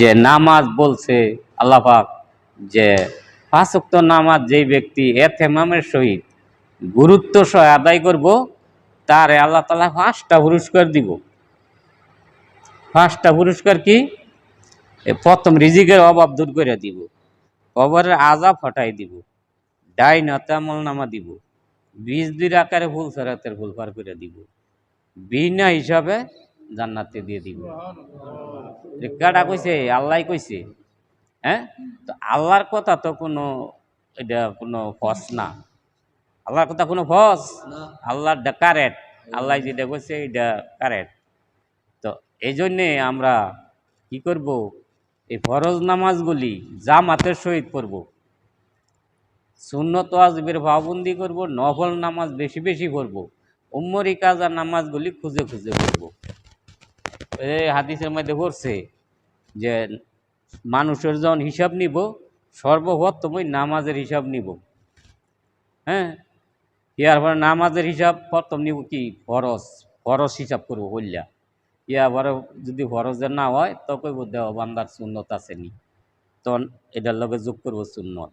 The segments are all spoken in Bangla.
যে নামাজ বলছে, আল্লাহ পাক যে পাঁচক্ত নামাজ যেই ব্যক্তি এতেমামের সহিত গুরুত্ব সহ আদায় করব, তারে আল্লাহ তালা পাঁচটা পুরস্কার দিব। পাঁচটা পুরস্কার কি? প্রথম রিজিকের অভাব দূর করে দিব। কবরের আজাব হটাই দিব। ডাইন হতামল নামা দিব। বীজ দুই আকারে ফুল সেরাতের ফুল পার করে দিব। বিনা হিসাবে জান্নাতে দিয়ে দিব। কাটা কইছে? আল্লাহ কইছে। হ্যাঁ? তো আল্লাহর কথা তো কোনো, এটা কোনো ফস না। আল্লাহর কথা কোনো ফস? আল্লাহর কারেক্ট। আল্লাহ যেটা কইছে, এটা কারেট তো এই জন্যে আমরা কি করব? এই ফরজ নামাজগুলি জামাতের সহিত পড়ব সুন্নত আজবের পাবন্দি করব, নফল নামাজ বেশি বেশি পড়ব উম্মরি কাজা নামাজগুলি খুঁজে খুঁজে এই হাদিসের মধ্যে করছে যে মানুষের যখন হিসাব নিব, সর্বপ্রথম ওই নামাজের হিসাব নিব। হ্যাঁ? ইয়ার পরে নামাজের হিসাব প্রথম নিব কি? ফরজ। ফরজ হিসাব করব বললা। ইয়া পরে যদি ফরজের না হয় তখন দেহ বান্দার সুন্নত আসেনি। তখন এটার লগে যোগ করব সুন্নত।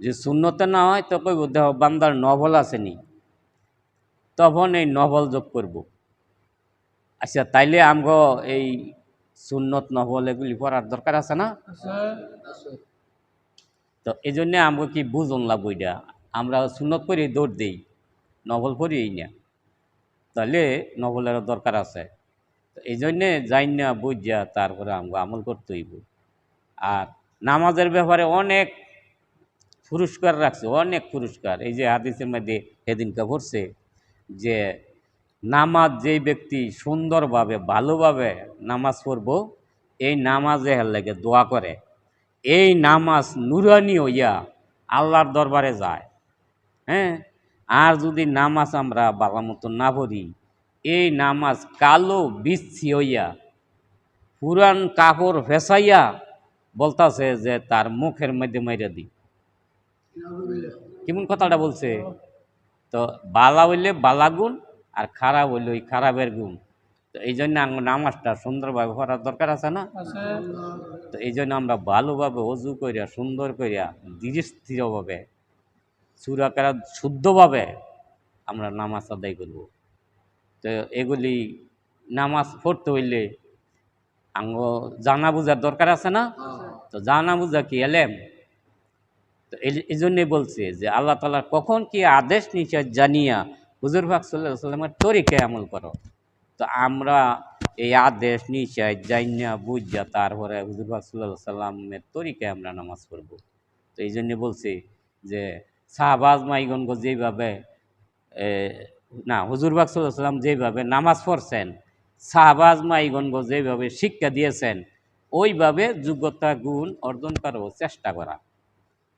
যে শূন্যতে না হয়, তো কইব দেহ বান্দার নভল আসেনি। তখন এই নভল যোগ করব। আচ্ছা তাইলে আমগো এই সুন্নত নভল এগুলি পড়ার দরকার আছে না? তো এই জন্যে আমগো কি বুঝন লাভ ওইটা আমরা সুন্নত পড়ি দৌড় দিই নভল এই না তাহলে নভলেরও দরকার আছে। তো এই জন্যে যাই না বুঝা তারপরে আমগো আমল করতে হইব। আর নামাজের ব্যাপারে অনেক পুরস্কার রাখছে অনেক পুরস্কার। এই যে হাদিসের মধ্যে সেদিনকে পড়ছে যে নামাজ যেই ব্যক্তি সুন্দরভাবে, ভালোভাবে নামাজ পড়ব, এই নামাজে লাগে দোয়া করে। এই নামাজ নুরানি হইয়া আল্লাহর দরবারে যায়। হ্যাঁ? আর যদি নামাজ আমরা বালা মতো না পড়ি, এই নামাজ কালো বিচ্ছি হইয়া, পুরান কাপড় ফেসাইয়া বলতাছে যে তার মুখের মধ্যে মাইরা দিই কেমন কথাটা বলছে? তো বালা হইলে বালা গুণ আর খারাপ হইলে ওই খারাপের গুণ তো এই জন্য আঙ্গ নামাজটা সুন্দরভাবে করার দরকার আছে না? তো এই জন্য আমরা ভালোভাবে অজু করিয়া সুন্দর করিয়া ধীরে স্থিরভাবে সুরাকারা শুদ্ধভাবে আমরা নামাজ আদায় করব। তো এগুলি নামাজ পড়তে হইলে আঙ্গ জানা বুঝার দরকার আছে না? তো জানা বুঝা কি এলেম? তো এই- এই জন্যে বলছে যে আল্লাহ তালা কখন কি আদেশ নিষেধ জানিয়া হুজুর ভাগ সাল্লাহ সাল্লামের তরিকে আমল করো। তো আমরা এই আদেশ নিষেধ জানিয়া বুঝা তারপরে হুজুর ভাগ সাল্লাহ সাল্লামের তরিকে আমরা নামাজ পড়ব। তো এই জন্যে বলছি যে শাহবাজ মাইগনগ যেইভাবে এ, না হুজুর বাক সাল্লাম যেভাবে নামাজ পড়ছেন শাহবাজ মাইগনগ যেভাবে শিক্ষা দিয়েছেন ওইভাবে যোগ্যতা গুণ অর্জন করার চেষ্টা করা।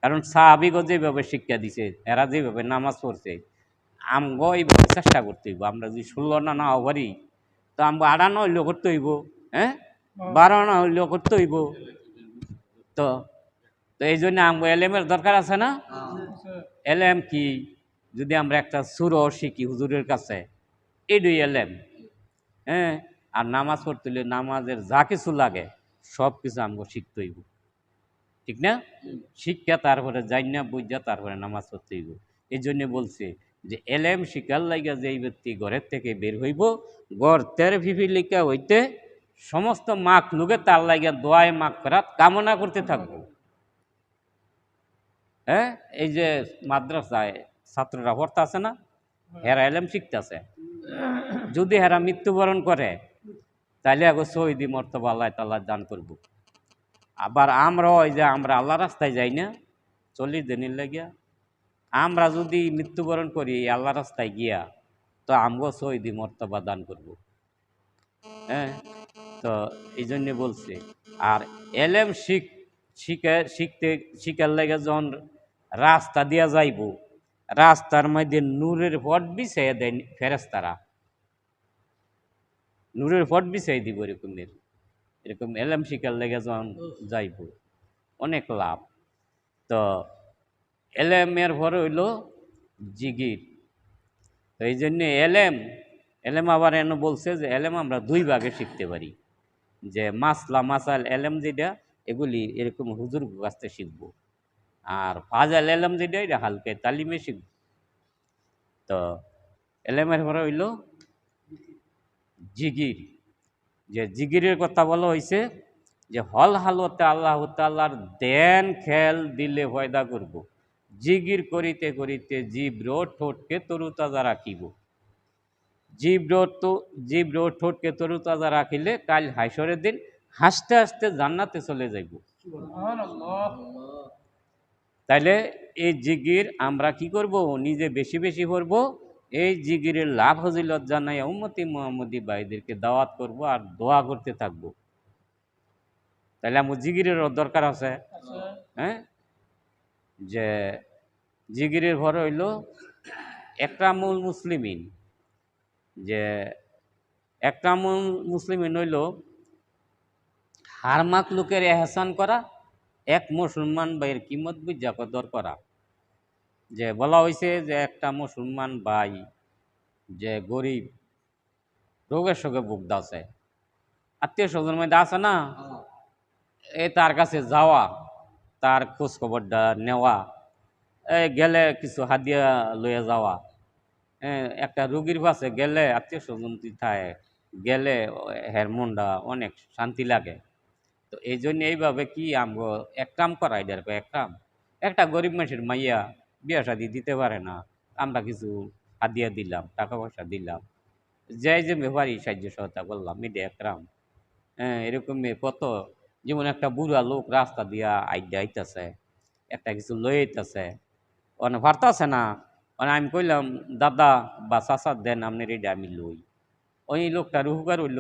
কারণ সাহাবিগো যেভাবে শিক্ষা দিছে এরা যেভাবে নামাজ পড়ছে আমগো এইভাবে চেষ্টা করতে হইব। আমরা যদি ষোলো না না পারি তো আমগো আড়ানো হইলেও করতে হইব হ্যাঁ? বারোনা হইলেও করতে হইব। তো তো এই জন্য আমগো এলেমের দরকার আছে না? এলেম কি? যদি আমরা একটা সুর শিখি হুজুরের কাছে এডুই এলেম হ্যাঁ? আর নামাজ পড়তে হলে নামাজের যা কিছু লাগে সব কিছু আমগো শিখতে হইব। ঠিক না? শিক্ষা তারপরে যাই না বুঝা তারপরে নামাজ পড়তে হইব। এই জন্য বলছে যে এলেম শিকার লাইগা যেই ব্যক্তি ঘরের থেকে বের হইব গড় তের হইতে সমস্ত মাখ লুকে তার লাগিয়া দোয়ায় মাখ ফেরাত কামনা করতে থাকব। হ্যাঁ এই যে মাদ্রাসায় ছাত্ররা পড়তে আছে না? হেরা এলেম শিখতেছে। যদি হেরা মৃত্যুবরণ করে তাহলে আগে শহীদি মর্তবা আল্লাহ তাল্লাহ দান করব। আবার আমরা ওই যে আমরা আল্লাহ রাস্তায় যাই না, চল্লিশ দিনের লাগিয়া আমরা যদি মৃত্যুবরণ করি আল্লাহ রাস্তায় গিয়া, তো আমগো শহীদি মর্তবা দান করব। হ্যাঁ? তো এই জন্যে বলছে। আর এলেম শিখ, শিখে, শিখতে, শিখার লেগে যখন রাস্তা দিয়া যাইব, রাস্তার মধ্যে নূরের ফট বিছাইয়া দেয় ফেরেস্তারা নূরের ফট বিছাই দিব এরকমের এরকম এলেম শিখার লেগে যখন যাইব, অনেক লাভ। তো এলেমের পরে হইল জিগির। তো এই জন্যে এলেম এলেম আবার এন বলছে যে এলেম আমরা দুই ভাগে শিখতে পারি। যে মাসলা মাসাল এলেম যেটা, এগুলি এরকম হুজুর কাছ থেকে শিখব। আর ফাজাল এলেম যেটা, এটা হালকা তালিমে শিখব। তো এলেমের পরে হইল জিগির। যে জিগিরের কথা বলা হয়েছে যে হল হালতে আল্লাহ তাল্লার দেন খেল দিলে ফয়দা করব। জিগির করিতে করিতে জীব্র ঠোঁটকে তরুতাজা রাখিব। জীব্র তো জীব্র ঠোঁটকে তরুতাজা রাখিলে কাল হাসরের দিন হাসতে হাসতে জান্নাতে চলে যাইব। তাইলে এই জিগির আমরা কি করব? নিজে বেশি বেশি করব। এই জিগিরের লাভ হজিলত জানাই উম্মতি মোহাম্মদী ভাইদেরকে দাওয়াত করব আর দোয়া করতে থাকব। তাহলে আমার জিগিরেরও দরকার আছে। হ্যাঁ? যে জিগিরের ঘর হইল একরামুল মুসলিমিন যে একরামুল মুসলিমিন হইল হারমাক লোকের এহসান করা এক মুসলমান ভাইয়ের কিমত বুঝা কদর করা। যে বলা হয়েছে যে একটা মুসলমান ভাই যে গরিব রোগের সঙ্গে ভুগদাছে আত্মীয় স্বজন মধ্যে আছে না? এ তার কাছে যাওয়া তার খোঁজ খবরটা নেওয়া। গেলে কিছু হাদিয়া লইয়া যাওয়া। একটা রুগীর পাশে গেলে আত্মীয় স্বজন থাকে গেলে হের অনেক শান্তি লাগে। তো এই জন্য এইভাবে কি আমগো এক কাম করা এটার এক কাম। একটা গরিব মানুষের মাইয়া বিয়া শাদি দিতে পারে না, আমরা কিছু হাদিয়া দিলাম টাকা পয়সা দিলাম। যাই যে ব্যাপারই সাহায্য সহায়তা করলাম, এটা একরাম হ্যাঁ এরকম কত, যেমন একটা বুড়া লোক রাস্তা দিয়া আইডা আইতাছে, একটা কিছু লই আইতাছে। অনেক ভারতাছে না মানে আমি কইলাম, দাদা বা চাচা, দেন আপনার এটা আমি লই। ওই লোকটা রুহুকার হইল।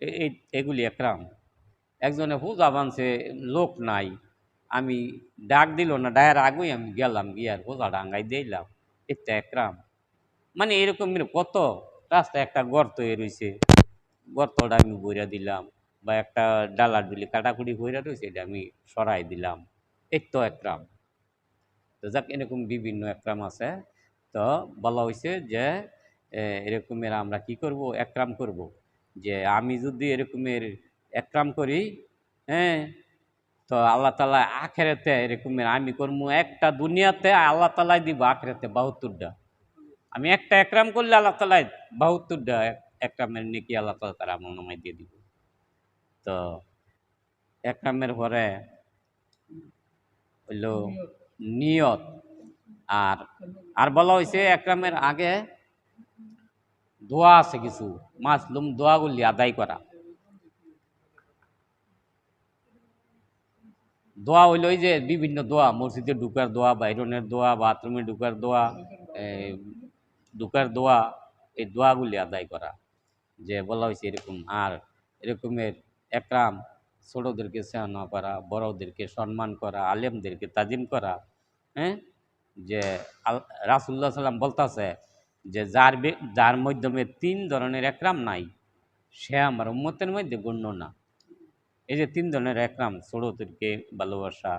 এই- এগুলি একরাম একজনে পূজা বানছে লোক নাই। আমি ডাক দিল না, ডায়ের আগেই আমি গেলাম গিয়ার পূজা ডাঙ্গাই দিলাম এটা একরাম মানে এরকম কত রাস্তায় একটা গর্ত হয়ে রয়েছে গর্তটা আমি বইরা দিলাম, বা একটা ডালা ডুলি কাটাকুটি বইরা রয়েছে এটা আমি সরাই দিলাম। এই তো একরাম তো যাক, এরকম বিভিন্ন একরাম আছে। তো বলা হয়েছে যে এরকমের আমরা কি করব? একরাম করব। যে আমি যদি এরকমের একরাম করি হ্যাঁ তো আল্লাহ তালা আখেরাতে এরকমের আমি করব একটা দুনিয়াতে আল্লাহ তালাই দিব আখেরাতে বাহাত্তরটা। আমি একটা একরাম করলে আল্লাহ তালাই বাহাত্তরটা একরামের নাকি আল্লাহ তালা তারা আমার নামায় দিয়ে দিব। তো একরামের পরে হইল নিয়ত। আর আর বলা হয়েছে একরামের আগে দোয়া আছে কিছু, মাসলুম দোয়াগুলি আদায় করা। দোয়া হইল যে বিভিন্ন দোয়া, মসজিদে ঢুকার দোয়া, বাইরনের দোয়া, বাথরুমে ঢুকার দোয়া ঢুকার দোয়া, এই দোয়াগুলি আদায় করা। যে বলা হয়েছে এরকম, আর এরকমের একরাম ছোটদেরকে সেহানা করা, বড়দেরকে সম্মান করা, আলেমদেরকে তাজিম করা হ্যাঁ? যে রাসুল্লাহ সাল্লাম বলতাছে যে যার যার মাধ্যমে তিন ধরনের একরাম নাই, সে আমার উম্মতের মধ্যে গণ্য না। এই যে তিন ধরনের একরাম, ছোটদেরকে ভালোবাসা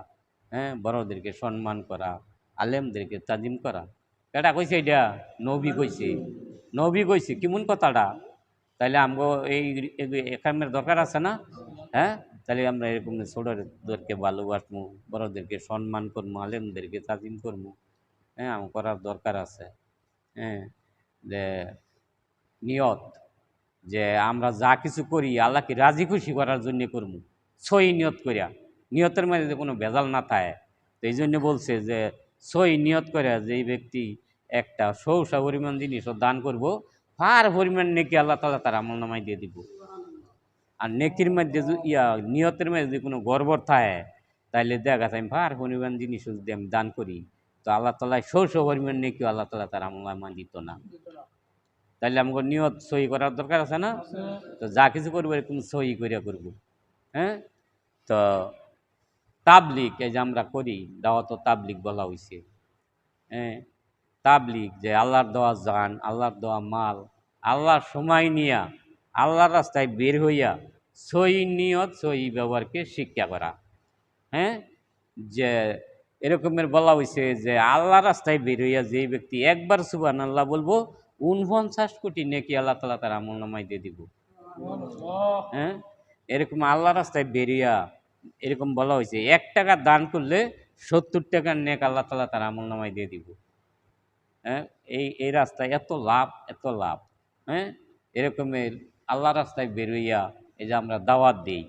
হ্যাঁ? বড়দেরকে সম্মান করা, আলেমদেরকে তাজিম করা। এটা কইছে এটা? নবী কইছে। নবী কইছে, কেমন কথাটা? তাহলে আমগো এই একরামের দরকার আছে না? হ্যাঁ? তাহলে আমরা এরকম ছোটদেরকে ভালোবাসবো, বড়দেরকে সম্মান করব, আলেমদেরকে তাজিম করব। হ্যাঁ আমার করার দরকার আছে। হ্যাঁ যে নিয়ত যে আমরা যা কিছু করি আল্লাহকে রাজি খুশি করার জন্য করব। সই নিয়ত করিয়া নিয়তের মধ্যে কোনো ভেজাল না থাকে, তো এই জন্য বলছে যে সই নিয়ত করে যেই ব্যক্তি একটা সৌসা পরিমাণ জিনিসও দান করব ফার পরিমাণ নেকি আল্লাহ তালা তার আমল নামাই দিয়ে দিব। আর নেকির মধ্যে ইয়া, নিয়তের মধ্যে যদি কোনো গড়বড় থাকে তাহলে দেখা গেছে আমি ফার পরিমাণ জিনিস যদি আমি দান করি, তো আল্লাহ তালা সৌস পরিমাণ নেকি আল্লাহ তালা তার আমল দিত না। তাহলে আমাকে নিয়ত সই করার দরকার আছে না? তো যা কিছু করব এরকম সহি করিয়া করব। হ্যাঁ? তো তাবলিক এই যে আমরা করি, দাওয়াত তাবলিক বলা হয়েছে হ্যাঁ? তাবলিক যে আল্লাহর দেওয়া জান, আল্লাহর দেওয়া মাল, আল্লাহর সময় নিয়া আল্লাহর রাস্তায় বের হইয়া সই নিয়ত, সই ব্যবহারকে শিক্ষা করা। হ্যাঁ? যে এরকমের বলা হয়েছে যে আল্লাহ রাস্তায় বের হইয়া যেই ব্যক্তি একবার সুবান আল্লাহ বলব, উনপঞ্চাশ কোটি নেকি আল্লাহ তালা তার আমল নামাই দিয়ে দিব। হ্যাঁ? এরকম আল্লাহ রাস্তায় বেরিয়া এরকম বলা হয়েছে এক টাকা দান করলে সত্তর টাকার নেক আল্লাহ তালা তার আমল নামায় দিয়ে দিব। হ্যাঁ? এই এই রাস্তায় এত লাভ এত লাভ। হ্যাঁ? এরকমের আল্লাহ রাস্তায় বেরোইয়া এই যে আমরা দাওয়াত দিই,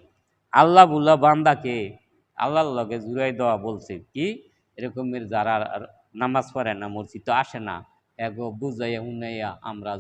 আল্লাহ বুল্লা, বান্দাকে আল্লাহর লগে জুড়াই দেওয়া বলছে কি, এরকমের যারা নামাজ পড়ে না, মসজিদ তো আসে না, এগো বুঝাইয়া উনাইয়া আমরা